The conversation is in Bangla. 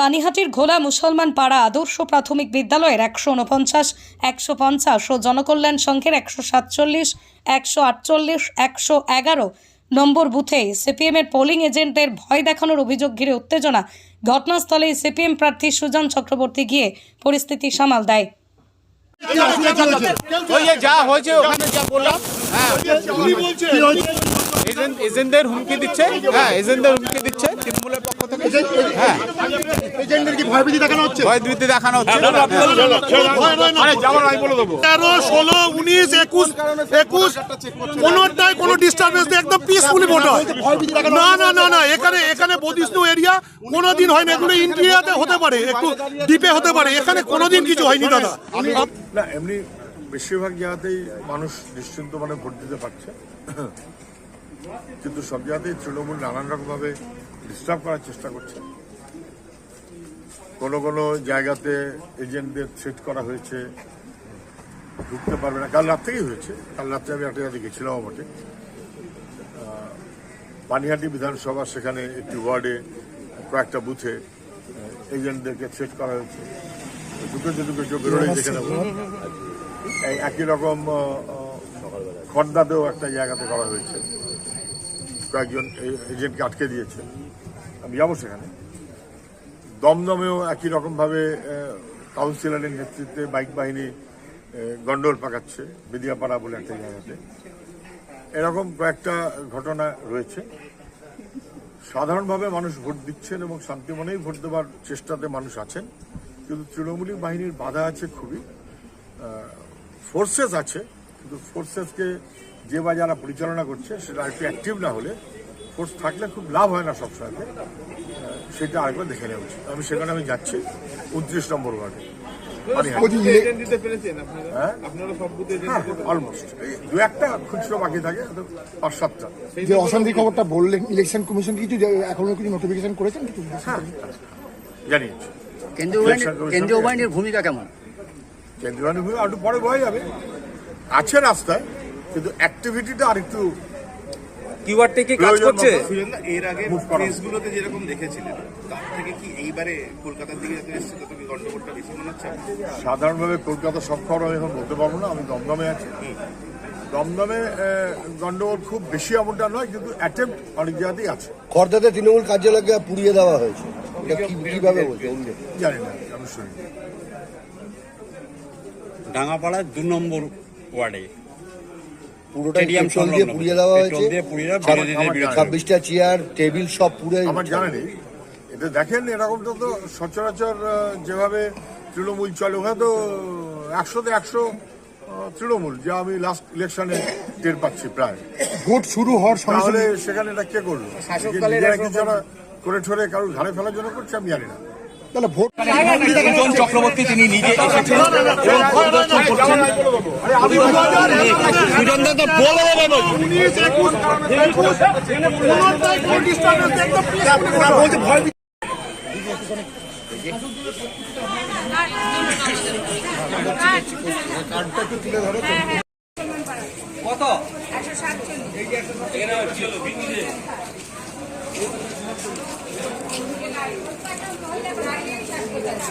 পানিহাটির ঘোলা মুসলমান পাড়া আদর্শ প্রাথমিক বিদ্যালয়ের একশো উনপঞ্চাশ একশো পঞ্চাশ ও জনকল্যাণ সংঘের একশো সাতচল্লিশ একশো আটচল্লিশ একশো এগারো নম্বর বুথে সিপিএমের পোলিং এজেন্টদের ভয় দেখানোর অভিযোগ ঘিরে উত্তেজনা। ঘটনাস্থলে সিপিএম প্রার্থী সুজন চক্রবর্তী গিয়ে পরিস্থিতি সামাল দেয়। যা হয়েছে ওখানে যা বললাম হ্যাঁ। এজেন্টদের হুমকি দিচ্ছে হ্যাঁ এজেন্টদের হুমকি দিচ্ছে তৃণমূলের পক্ষ থেকে হতে পারে ডিপে হতে পারে এখানে কোনোদিন কিছু হয়নি এমনি বেশিরভাগ জায়গাতেই মানুষ নিশ্চিন্ত মানে ভোট দিতে পারছে। কিন্তু সব জায়গাতেই তৃণমূল নানান রকমভাবে ডিস্টার্ব করার চেষ্টা করছে। কোনো কোনো জায়গাতে এজেন্টদের থ্রেট করা হয়েছে। ঢুকতে পারবে না। কাল রাত থেকেই হয়েছে। কাল রাত্রে আমি একটা জায়গায় গেছিলাম বটে। পানিহাটি বিধানসভা সেখানে একটি ওয়ার্ডে কয়েকটা বুথে এজেন্টদেরকে থ্রেট করা হয়েছে। ঢুকেছে ঢুকেছে বেরোলেই দেখে নেব। এই একই রকম আহ, একটা জায়গাতে করা হয়েছে। কয়েকজন এজেন্টকে আটকে দিয়েছে। আমি যাব সেখানে। দমদমেও একই রকমভাবে কাউন্সিলরের নেতৃত্বে বাইক বাহিনী গন্ডোল পাকাচ্ছে, বেদিয়াপাড়া বলে একটা জায়গাতে। এরকম কয়েকটা ঘটনা রয়েছে। সাধারণভাবে মানুষ ভোট দিচ্ছেন এবং শান্তি মনেই ভোট দেওয়ার চেষ্টাতে মানুষ আছেন, কিন্তু তৃণমূলী বাহিনীর বাধা আছে খুবই। ফোর্সেস আছে, কিন্তু ফোর্সেসকে যে বা যারা পরিচালনা করছে, সেটা একটু অ্যাক্টিভ না হলে ফোর্স থাকলে খুব লাভ হয় না সবসময়। সেটা আরেকবার দেখে নেওয়া উচিত। আমি সেখানে আমি যাচ্ছি উনত্রিশ নম্বর ওয়ার্ডে। হ্যাঁ? অলমোস্ট দু একটা খুচরো বাকি থাকে হয়তো পাঁচ সাতটা। যে অশান্তি খবরটা বললেন ইলেকশন কমিশন কিছু যে- এখনও কিছু নোটিফিকেশন করেছেন কিছু? হ্যাঁ জানিয়েছি। কেন্দ্রীয় বাহিনীর বাহিনীর ভূমিকা কেমন? পরে বয়ে যাবে। আছে রাস্তায় কিন্তু অ্যাক্টিভিটিটা আরেকটু কিউআরটি কি কাজ করছে? এর আগে। কেসগুলোতে যেরকম দেখেছিলেন তার থেকে কি এইবারে কলকাতার দিকে যত এসছে? তত কি গন্ডগোলটা বেশি মনে হচ্ছে সাধারণভাবে কলকাতা সব খবর আমি এখন বলতে পারব না আমি দমদমে আছি। দমদমে গন্ডগোল খুব বেশি এমনটা নয় কিন্তু অ্যাটেম্প অনেক জায়গাতেই আছে। খর্দাতে তৃণমূল কার্যালয়কে পুড়িয়ে দেওয়া হয়েছে। এটা কি কীভাবে বলছে জানি না আমি শুনি ডাঙ্গাপাড়ার দু নম্বর ওয়ার্ডে পুরোটা পেট্রোল দিয়ে পুড়িয়ে দেওয়া হয়েছে। ছাব্বিশটা চেয়ার টেবিল সব পুড়ে আমার জানা নেই। এটা দেখেন এরকমটা তো সচরাচর যেভাবে তৃণমূল চলে ওখানে তো একশোতে একশো তৃণমূল যা আমি লাস্ট ইলেকশনে টের পাচ্ছি প্রায়। ভোট শুরু হওয়ার সঙ্গে সেখানে এটা কে করল একটা করে ঠরে কারোর ঘাড়ে ফেলার জন্য করছে আমি জানি না। তাহলে ভোট সুজন চক্রবর্তী তিনি নিজে এসেছেন এবং পরিদর্শন করছেন। সুজন দা তো বলে দেবেন উনিশ একুশ একুশ কোনোটাই